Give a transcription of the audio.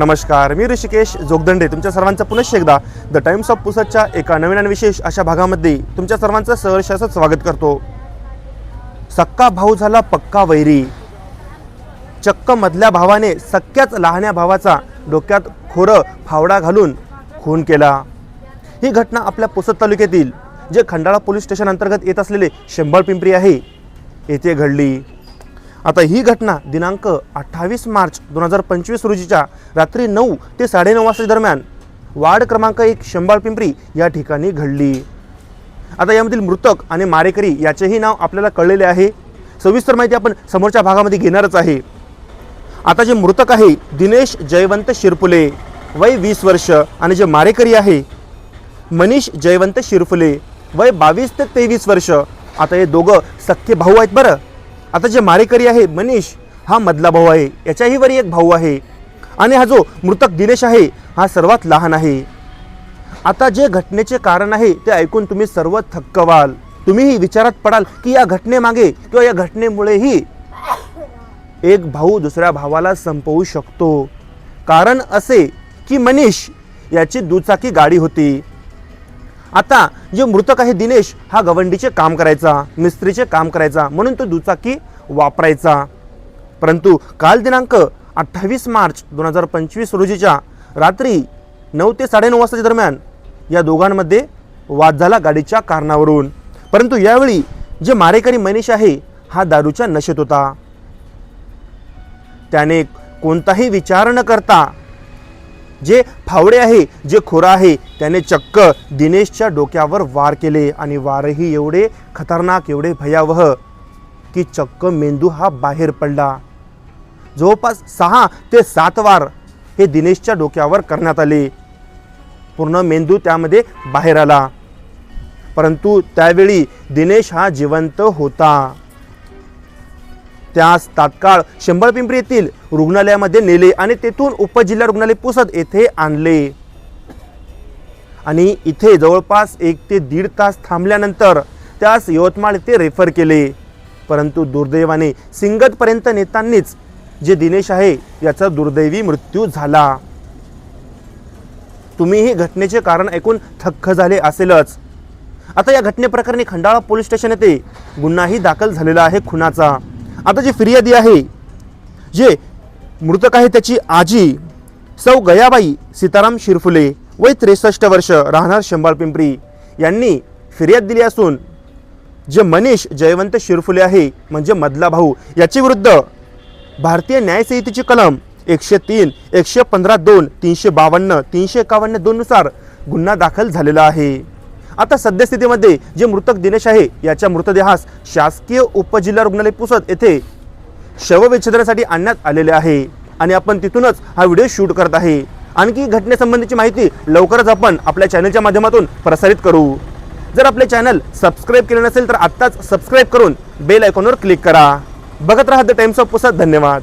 नमस्कार मी ऋषिकेश जोगदंडे. तुमच्या सर्वांचं पुनश्च एकदा द टाइम्स ऑफ पुसदच्या एका नवीन आणि विशेष अशा भागामध्ये तुमच्या सर्वांचं सहर्ष असं स्वागत करतो. सक्का भाऊ झाला पक्का वैरी. चक्क मधल्या भावाने सक्क्याच लहान्या भावाचा डोक्यात खोरं फावडा घालून खून केला. ही घटना आपल्या पुसद तालुक्यातील जे खंडाळा पोलीस स्टेशन अंतर्गत येत असलेले शंभर पिंपरी आहे येथे घडली. आता ही घटना दिनांक अठ्ठावीस मार्च दोन हजार पंचवीस रोजीच्या रात्री नऊ ते साडेनऊ वाजता दरम्यान वार्ड क्रमांक एक शंबाळ पिंपरी या ठिकाणी घडली. आता यामधील मृतक आणि मारेकरी याचेही नाव आपल्याला कळलेले आहे. सविस्तर माहिती आपण समोरच्या भागामध्ये घेणारच आहे. आता जे मृतक आहे दिनेश जयवंत शिरपुले वय वीस वर्ष आणि जे मारेकरी आहे मनीष जयवंत शिरफुले वय बावीस ते तेवीस वर्ष. आता हे दोघं सख्खे भाऊ आहेत बरं. आता जे मारेकरी आहे मनीष हा मधला भाऊ आहे. याच्याही वरी एक भाऊ आहे. आणि हा जो मृतक दिनेश आहे हा सर्वात लहान आहे. आता जे घटनेचे कारण आहे ते ऐकून तुम्ही सर्व थक्क व्हाल तुम्हीही विचारात पडाल की या घटनेमागे किंवा या घटनेमुळेही एक भाऊ दुसऱ्या भावाला संपवू शकतो. कारण असे की मनीष याची दुचाकी गाडी होती. आता जे मृतक आहे दिनेश हा गवंडीचे काम करायचा मिस्त्रीचे काम करायचा म्हणून तो दुचाकी वापरायचा. परंतु काल दिनांक अठ्ठावीस मार्च दोन हजार पंचवीस रोजीच्या रात्री नऊ ते साडेनऊ वाजताच्या दरम्यान या दोघांमध्ये वाद झाला गाडीच्या कारणावरून. परंतु यावेळी जे मारेकरी मनीष आहे हा दारूच्या नशेत होता. त्याने कोणताही विचार न करता जे फावडे आहे जे खोरं आहे त्याने चक्क दिनेशच्या डोक्यावर वार केले आणि वारही एवढे खतरनाक एवढे भयावह की चक्क मेंदू हा बाहेर पडला. जवळपास सहा ते सात वार हे दिनेशच्या डोक्यावर करण्यात आले. पूर्ण मेंदू त्यामध्ये बाहेर आला. परंतु त्यावेळी दिनेश हा जिवंत होता. त्यास तात्काळ शंभर पिंपरी येथील रुग्णालयामध्ये नेले आणि तेथून उपजिल्हा रुग्णालय पुसद येथे आणले. आणि इथे जवळपास एक ते दीड तास थांबल्यानंतर त्यास यवतमाळ येथे रेफर केले. परंतु दुर्दैवाने सिंगतपर्यंत नेतांनीच जे दिनेश आहे याचा दुर्दैवी मृत्यू झाला. तुम्ही ही घटनेचे कारण ऐकून थक्क झाले असेलच. आता या घटनेप्रकरणी खंडाळा पोलीस स्टेशन येथे गुन्हाही दाखल झालेला आहे खुनाचा. आता जी फिर्यादी आहे जे मृतक आहे त्याची आजी सौ गयाबाई सीताराम शिरफुले वय त्रेसष्ट वर्ष राहणार शंभाळ पिंपरी यांनी फिर्याद दिली असून जे मनीष जयवंत शिरफुले आहे म्हणजे मधला भाऊ याची विरुद्ध भारतीय न्याय संहितेची कलम एकशे तीन एकशे पंधरा दोन तीनशे बावन्न तीनशे एकावन्न दोननुसार गुन्हा दाखल झालेला आहे. आता सद्यस्थितीमध्ये जे मृतक दिनेश आहे याच्या मृतदेहास शासकीय उपजिल्हा रुग्णालय पुसद येथे शवविच्छेदनासाठी आणण्यात आलेले आहे. आणि आपण तिथूनच हा व्हिडिओ शूट करत आहे. आणखी घटनेसंबंधीची माहिती लवकरच आपण आपल्या चॅनलच्या माध्यमातून प्रसारित करू. जर आपले चॅनल सबस्क्राईब केले नसेल तर आत्ताच सबस्क्राईब करून बेल आयकॉनवर क्लिक करा. बघत राहा द टाइम्स ऑफ पुसद. धन्यवाद.